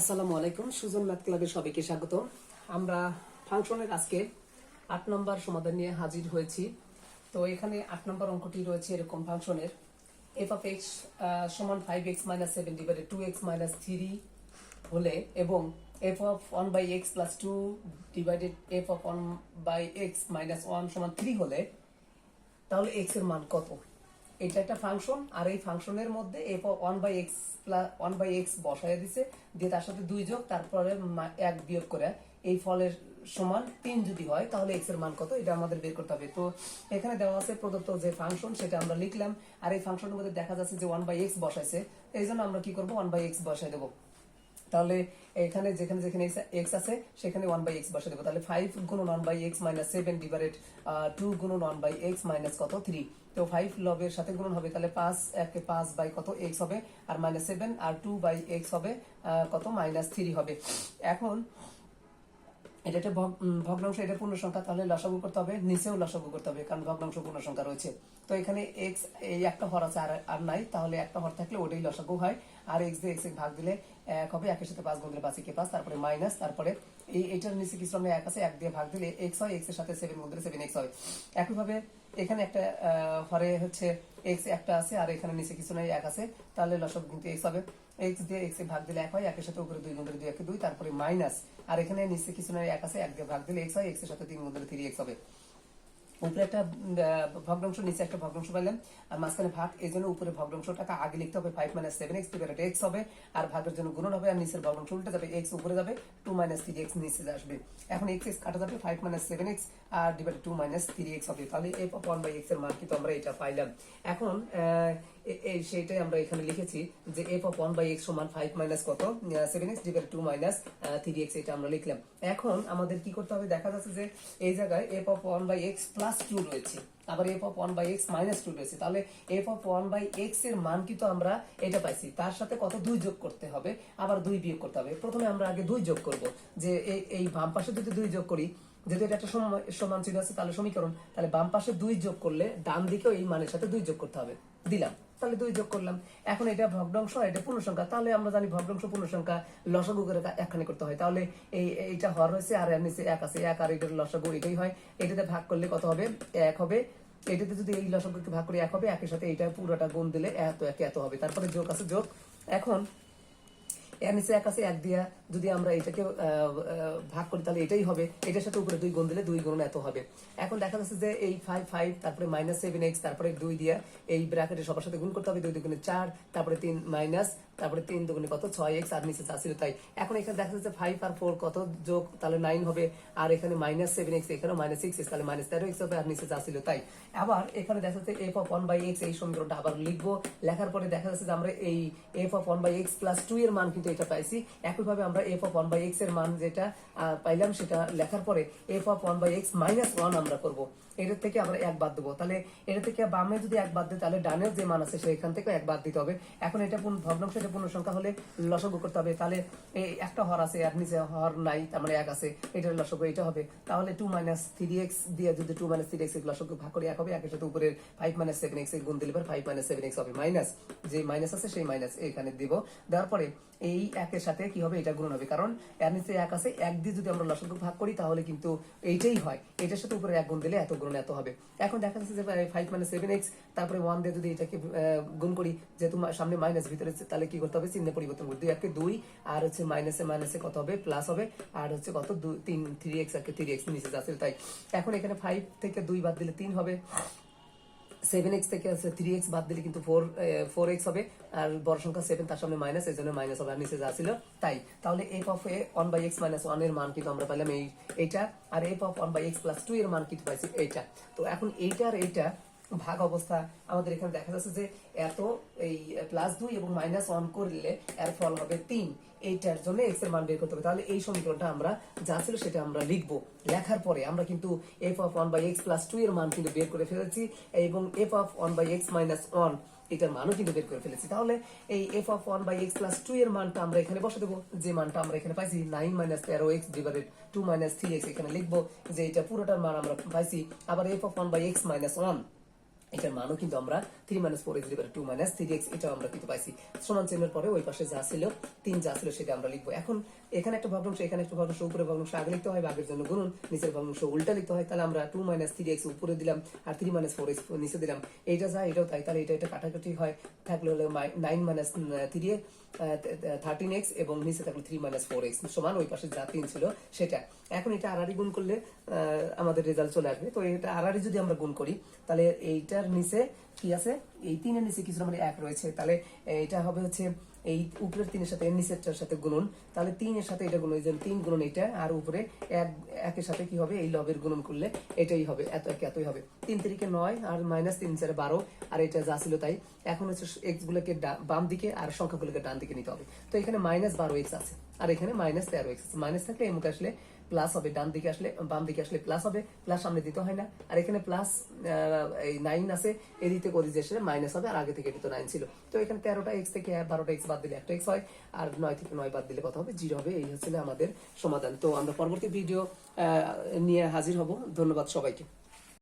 আসসালামু আলাইকুম, সুজন ম্যাথ ক্লাবে সবাইকে স্বাগত আমরা ফাংশনের আজকে আট নম্বর সমাধান নিয়ে হাজির হয়েছি। তো এখানে আট নম্বর অঙ্কটি রয়েছে এরকম ফাংশনের। এফ অফ এক্স সমান five x minus seven divided two x minus three হলে এবং f of one by x plus two divided f of one by x minus one সমান থ্রি হলে তাহলে এক্সের মান কত? এটা একটা ফাংশন আর এই ফাংশনের মধ্যে f one by x plus one by x বসায় দিছে, দিয়ে তার সাথে দুই যোগ, তারপরে এক বিয়োগ করে, এই ফলের সমান তিন যদি হয়, তাহলে এক্সের মান কত? এটা আমাদের বের করতে হবে। তো এখানে দেওয়া আছে প্রদত্ত যে ফাংশন সেটা আমরা লিখলাম, আর এই ফাংশনের মধ্যে দেখা যাচ্ছে যে ওয়ান বাই এক্স বসাইছে, এই জন্য আমরা কি করব? ওয়ান বাই এক্স বসাই দেবো। তাহলে এখানে যেখানে যেখানে এক্স আছে, সেখানে ওয়ান বাই এক্স বসে দেবো। তাহলে ফাইভ গুণন one by x minus seven divided two গুণন ওয়ান বাই এক্স মাইনাস কত? থ্রি তো ফাইভ লবের সাথে গুণন হবে, তাহলে পাঁচ, একে পাঁচ বাই কত এক্স হবে? আর মাইনাস সেভেন আর টু বাই এক্স হবে কত? মাইনাস থ্রি হবে। এখন এটা একটা ভগ- ভগ্নাংশ, এটা পূর্ণ সংখ্যা, তাহলে লসাগু করতে হবে, নিচেও লসাগু করতে হবে, কারণ ভগ্নাংশ পূর্ণ সংখ্যা রয়েছে। তো এখানে এক্স এই একটা হর আছে আর নাই, তাহলে একটা হর থাকলে ওটাই লসাগু হয়। আর এক্স দিয়ে এক্স ভাগ দিলে এক হবে, একের সাথে পাঁচ গুণ পাঁচ একে পাঁচ, তারপরে মাইনাস, তারপরে এই, এটার নিচে কিছু আমরা এক আছে, এক দিয়ে ভাগ দিলে এক্স হয় এক্সের সাথে সেভেন গুণ দিলে সেভেন এক্স হয়। একইভাবে এখানে একটা হরে হচ্ছে এক্স একটা আছে, আর এখানে নিচে কিছু নাই এক আছে, তাহলে লসাগু কিন্তু এক্স হবে। এক্স দিয়ে এক্স এ ভাগ দিলে এক হয়, একের সাথে উপরে দুই গুণ দুই, একে দুই, তারপরে মাইনাস আর এখানে নিচে কিছু নয় এক আছে, এক দিয়ে ভাগ দিলে এক্স হয় এক্সের সাথে তিন গুণ দিলে থ্রি এক্স হবে। উপরে একটা ভগ্নাংশ, নিচে একটা ভগ্নাংশ পাইলাম আর মাঝখানে ভাগ, এই জন্য উপরে ভগ্নাংশটাকে আগে লিখতে হবে five minus seven x divided x হবে, আর ভাগের জন্য গুণন হবে, আর নিচের ভগ্নাংশ উল্টে যাবে এক্স উপরে যাবে টু মাইনাস থ্রি এক্স নিচে আসবে। এখন এক্স এক্স কাটা যাবে ফাইভ মাইনাস সেভেন এক্স আর divided two minus three x হবে। তাহলে এফ ওয়ান বাই এক্সের মান কিন্তু আমরা এটা পাইলাম। এখন সেইটাই আমরা এখানে লিখেছি যে f of one by x সমান ফাইভ মাইনাস কত? Seven x divide two minus three x এটা আমরা লিখলাম। এখন আমাদের কি করতে হবে? দেখা যাচ্ছে যে এই জায়গায় f of one by x plus two রয়েছে। আবার f of one by x minus two রয়েছে। তাহলে এফ অফ ওয়ান বাই এক্সের মান কিন্তু আমরা এটা পাইছি। তার সাথে কত? দুই যোগ করতে হবে। আবার দুই বিয়োগ করতে হবে। প্রথমে আমরা আগে দুই যোগ করব। যে এই- বাম পাশে যদি দুই যোগ করি, যেহেতু এটা একটা সম- সমান চিহ্ন আছে, তাহলে সমীকরণ। তাহলে বাম পাশে দুই যোগ করলে ডান দিকেও এই মানের সাথে দুই যোগ করতে হবে। দিলাম। তাহলে দুই যোগ করলাম। এখন এটা ভগ্নাংশ, এটা পূর্ণ সংখ্যা তাহলে আমরা জানি ভগ্নাংশ পূর্ণ সংখ্যা লসাগু করে একখানে করতে হয়। তাহলে এই, এইটা হর হয়েছে আর এর নিচে এক আছে। এক আর এটার লসাগু এটাই হয়। এটাতে ভাগ করলে কত হবে? এক হবে। এটাতে যদি এই লসাগুকে ভাগ করে এক হবে, একের সাথে এটা পুরোটা গুণ দিলে এত, এক এত হবে। তারপরে যোগ আছে যোগ। এখন এর নিচে এক আছে এক দিয়া যদি আমরা এটাকে ভাগ করি, তাহলে এটাই হবে। এটার সাথে উপরে দুই গুণ দিলে দুই গুণ এত হবে। এখন দেখা যাচ্ছে যে এই ফাইভ ফাইভ তারপরে মাইনাস সেভেন এক্স তারপরে দুই দিয়া এই ব্র্যাকেটে সবার সাথে গুণ করতে হবে। দুই দুগুণে চার, তারপরে তিন মাইনাস তারপরে তিন দুগুণে কত? ছয় এক্স আর নিচে ছিল তাই। এখন এখানে দেখা যাচ্ছে ফাইভ আর ফোর কত যোগ, তাহলে নাইন হবে। আর এখানে মাইনাস সেভেন এক্স এখানে মাইনাস সিক্স এক্স, তাহলে মাইনাস তেরো এক্স হবে আর নিচে ছিল তাই। আবার এখানে দেখা যাচ্ছে f of one by x এই সমীকরণটা আবার লিখব। লেখার পরে দেখা যাচ্ছে যে আমরা এই f of one by x plus two এর মান কিন্তু এটা পাইছি। একইভাবে আমরা এফ অফ ওয়ান বাই এক্সের মান যেটা পাইলাম সেটা লেখার পরে f of one by x minus one আমরা করব। এটার থেকে আমরা এক বাদ দেবো। তাহলে এটা থেকে বামে যদি এক বাদ দিই তাহলে ডানের যে মান আছে, সেখান থেকে এক বাদ দিতে হবে। এখন এটা পূর্ণ ভগ্নাংশ, এটা পূর্ণ সংখ্যা হলে লসগু করতে হবে। তাহলে এই একটা হর আছে আর নিচে হর নাই, তার মানে এক আছে। এটার লসগু এটা হবে। তাহলে টু মাইনাস থ্রি এক্স দিয়ে যদি টু মাইনাস থ্রি এক্স লসগু ভাগ করে, এক হবে একের সাথে উপরের ফাইভ মাইনাস সেভেন এক্স গুণ দিলে ফাইভ মাইনাস সেভেন এক্স হবে মাইনাস যে মাইনাস আছে, সেই মাইনাস এখানে দিব। দেওয়ার পরে এই একের সাথে কি হবে? এটা গুণ হবে। কারণ এর নিচে এক আছে, এক দিয়ে যদি আমরা লসগু ভাগ করি, তাহলে কিন্তু এইটাই হয়। এটার সাথে উপরে এক গুণ দিলে এত গুণ এত হবে। এখন দেখা যাচ্ছে যে ফাইভ মানে সেভেন এক্স তারপরে ওয়ান দিয়ে যদি এটাকে গুণ করি, যেহেতু সামনে মাইনাস ভিতরে তাহলে কি করতে হবে? চিহ্ন পরিবর্তন করতে দুই। একে দুই, আর হচ্ছে মাইনাসে মাইনাসে কত হবে? প্লাস হবে। আর হচ্ছে কত? তিন থ্রি এক্স একে থ্রি এক্স নিচে যাচ্ছে, তাই। এখন এখানে ফাইভ থেকে দুই বাদ দিলে তিন হবে। সেভেন এক্স থেকে আছে থ্রি এক্স বাদ দিলে কিন্তু ফোর ফোর এক্স হবে, আর বড় সংখ্যা সেভেন তার সামনে মাইনাস এই জন্য মাইনাস হবে, আর নিচে যা ছিল তাই। তাহলে f of a one by x minus ওয়ানের মান কিন্তু আমরা পাইলাম এই, এইটা, আর f of one by x plus two এর মান কিন্তু পাইছি এইটা। তো এখন এইটা আর এইটা ভাগ অবস্থা আমাদের এখানে দেখা যাচ্ছে যে এত এই প্লাস দুই এবং মাইনাস ওয়ান করলে এর ফল হবে তিন। এইটার জন্য এক্সের মান বের করতে হবে। তাহলে এই সমীকরণটা আমরা যা ছিল সেটা আমরা লিখব। লেখার পরে আমরা কিন্তু f of one by x plus two এর মান কিন্তু বের করে ফেলেছি এবং f of one by x minus one এটার মানও কিন্তু বের করে ফেলেছি। তাহলে এই f of one by x plus two এর মানটা আমরা এখানে বসে দেবো। যে মানটা আমরা এখানে পাইছি নাইন মাইনাস তেরো x divided two minus three x এখানে লিখব। যে এটা পুরোটার মান আমরা পাইছি। আবার f of one by x minus one এটার মানও কিন্তু আমরা three minus four x two minus three x এটাও আমরা কিন্তু পাইছি। সমান চিহ্নের পরে ওই পাশে যা ছিল, তিন যা ছিল সেটা আমরা লিখব। এখন এখানে একটা ভগ্নাংশ, এখানে একটা ভগ্নাংশ, উপরে ভগ্নাংশ আগে লিখতে হয় ভাগের জন্য গুণন নিচের ভগ্নাংশ উল্টা লিখতে হয়, তাহলে আমরা টু মাইনাস থ্রি এক্স উপরে দিলাম আর থ্রি মাইনাস ফোর এক্স নিচে দিলাম। এইটা যা, এটাও তাই, তাহলে এটা এটা কাটাকাটি হয়। থাকলে হলো nine minus three thirteen x এবং নিচে থাকল থ্রি মাইনাস ফোর এক্স সমান ওই পাশে যা তিন ছিল সেটা। এখন এটা আড়াআড়ি গুণ করলে আমাদের রেজাল্ট চলে আসবে। তো এটা আড়াআড়ি যদি আমরা গুণ করি, তাহলে এইটার নিচে কি আছে? এই তিনের নিচে কিছু আমাদের এক রয়েছে। তাহলে এটা হবে হচ্ছে এই উপরের তিনের সাথে এর নিচেরটার সাথে গুণন। তাহলে তিনের সাথে এটা গুণ ওই যে তিন গুণন এটা, আর উপরে এক, একের সাথে কি হবে? এই লবের গুণন করলে এটাই হবে, এত একে এতই হবে। তিন তারিখে নয় আর মাইনাস তিন চারে বারো, আর এটা যা ছিল তাই। এখন হচ্ছে এক্স গুলোকে বাম দিকে আর সংখ্যাগুলোকে ডান দিকে নিতে হবে। তো এখানে মাইনাস বারো এক্স আছে, আর এখানে মাইনাস তেরো এক্স আছে। মাইনাস থাকলে এই মুখে আসলে প্লাস হবে, ডান দিকে আসলে, বাম দিকে আসলে প্লাস হবে প্লাস সামনে দিতে হয় না। আর এখানে প্লাস এই নাইন আছে এ দিতে করি যে আসলে মাইনাস হবে, আর আগে থেকে কিন্তু নাইন ছিল। তো এখানে তেরোটা এক্স থেকে বারোটা এক্স বাদ দিলে একটা এক্স হয়, আর নয় থেকে নয় বাদ দিলে কত হবে জিরো হবে, এই হচ্ছে আমাদের সমাধান। তো আমরা পরবর্তী ভিডিও নিয়ে হাজির হব। ধন্যবাদ সবাইকে।